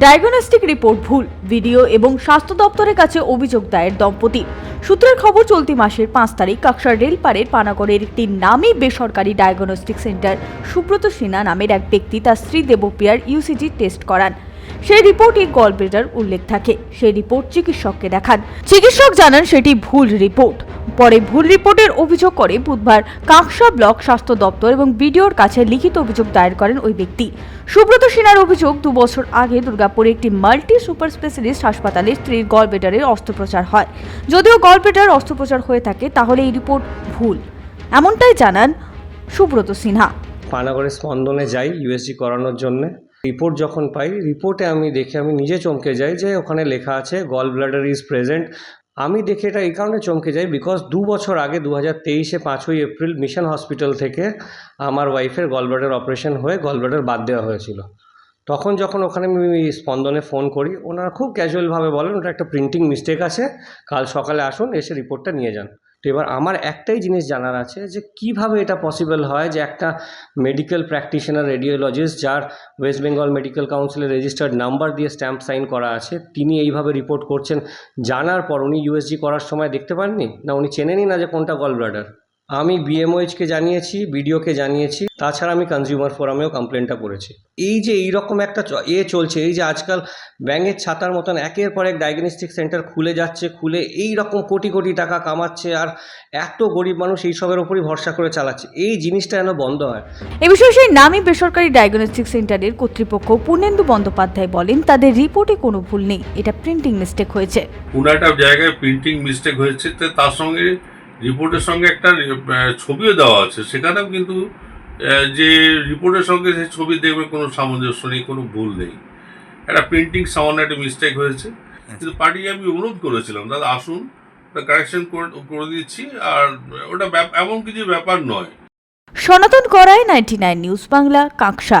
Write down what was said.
Diagnostic report ভুল video এবং স্বাস্থ্য দপ্তরের কাছে অভিযোগ দায়ের দম্পতি। সূত্রের খবর, চলতি মাসের পাঁচ তারিখ কাকসার রেলপাড়ের পানাগড়ের একটি নামী বেসরকারি ডায়াগনস্টিক সেন্টার সুব্রত সিনহা নামের এক ব্যক্তি তার স্ত্রী দেবপ্রিয়ার ইউসিজি টেস্ট করান। সেই রিপোর্টে গলব্লেডার উল্লেখ থাকে। সেই রিপোর্ট চিকিৎসককে দেখান। চিকিৎসক জানান, সেটি ভুল রিপোর্ট পরে ভুল রিপোর্টের অভিযোগ করে বুধবার কাঁকসা ব্লক স্বাস্থ্য দপ্তর এবং বিডিওর কাছে লিখিত অভিযোগ দায়ের করেন ওই ব্যক্তি। সুব্রত সিনহার অভিযোগ, দু বছর আগে দুর্গাপুরে একটি মাল্টি সুপার স্পেশালিস্ট হাসপাতালে স্ত্রীর গলব্লেডারের অস্ত্রোপচার হয়। যদিও গলব্লেডার অস্ত্রোপচার হয়ে থাকে, তাহলে এই রিপোর্ট ভুল। এমনটাই জানান সুব্রত সিনহা। পানাগড়ে স্পন্দনে যাই ইউএসজি করানোর জন্যে। রিপোর্ট যখন পাই, রিপোর্টে আমি দেখে আমি নিজে চমকে যাই যে ওখানে লেখা আছে গল ব্লাডার ইজ প্রেজেন্ট আমি দেখে এটা এই কারণে চমকে যাই বিকজ দু বছর আগে দু হাজার তেইশে পাঁচই এপ্রিল মিশন হসপিটাল থেকে আমার ওয়াইফের গলব্লাডার অপারেশন হয়ে গলব্লাডার বাদ দেওয়া হয়েছিল। তখন যখন ওখানে আমি স্পন্দনে ফোন করি, ওনারা খুব ক্যাজুয়ালভাবে বলেন, ওটা একটা প্রিন্টিং মিস্টেক আছে, কাল সকালে আসুন, এসে রিপোর্টটা নিয়ে যান। তো এবার আমার একটাই জিনিস জানার আছে যে কীভাবে এটা পসিবল হয় যে একটা মেডিকেল প্র্যাকটিশনার রেডিওলজিস্ট যার ওয়েস্ট বেঙ্গল মেডিকেল কাউন্সিলের রেজিস্টার্ড নাম্বার দিয়ে স্ট্যাম্প সাইন করা আছে, তিনি এইভাবে রিপোর্ট করছেন, জানার পর উনি ইউএসজি করার সময় দেখতে পাননি? না উনি চেনেনি না যে কোনটা গল ব্লাডার আমি বিএমওএইচকে জানিয়েছি বিডিওকে জানিয়েছি তাছাড়া আমি কনজিউমার ফোরামেও কমপ্লেনটা করেছি। এই যে এইরকম একটা চ- এ চলছে এই যে আজকাল ব্যাঙের ছাতার মতন একের পর এক ডায়াগনস্টিক সেন্টার খুলে যাচ্ছে খুলে এই রকম কোটি কোটি টাকা কামাচ্ছে আর এত গরিব মানুষ এইসবের ওপরই ভরসা করে চালাচ্ছে। এই জিনিসটা যেন বন্ধ হয়। এ বিষয়ে সেই নামী বেসরকারি ডায়াগনস্টিক সেন্টারের কর্তৃপক্ষ পূর্ণেন্দু বন্দ্যোপাধ্যায় বলেন তাদের রিপোর্টে কোনো ভুল নেই। এটা প্রিন্টিং মিস্টেক হয়েছে। কোনো একটা জায়গায় প্রিন্টিং মিস্টেক হয়েছে তার সঙ্গে রিপোর্টের সঙ্গে একটা ছবিও দেওয়া আছে। সেখানেও কিন্তু যে রিপোর্টের সঙ্গে সেই ছবি দেখবে কোনো সামঞ্জস্য নেই, কোনো ভুল নেই। একটা প্রিন্টিং সামান্য একটা মিস্টেক হয়েছে। কিন্তু পার্টিকে আমি অনুরোধ করেছিলাম, দাদা আসুন ওটা কারেকশন করে দিচ্ছি, আর ওটা এমন কিছু ব্যাপার নয়। সনাতন করায় ninety nine news Bangla, Kanksa.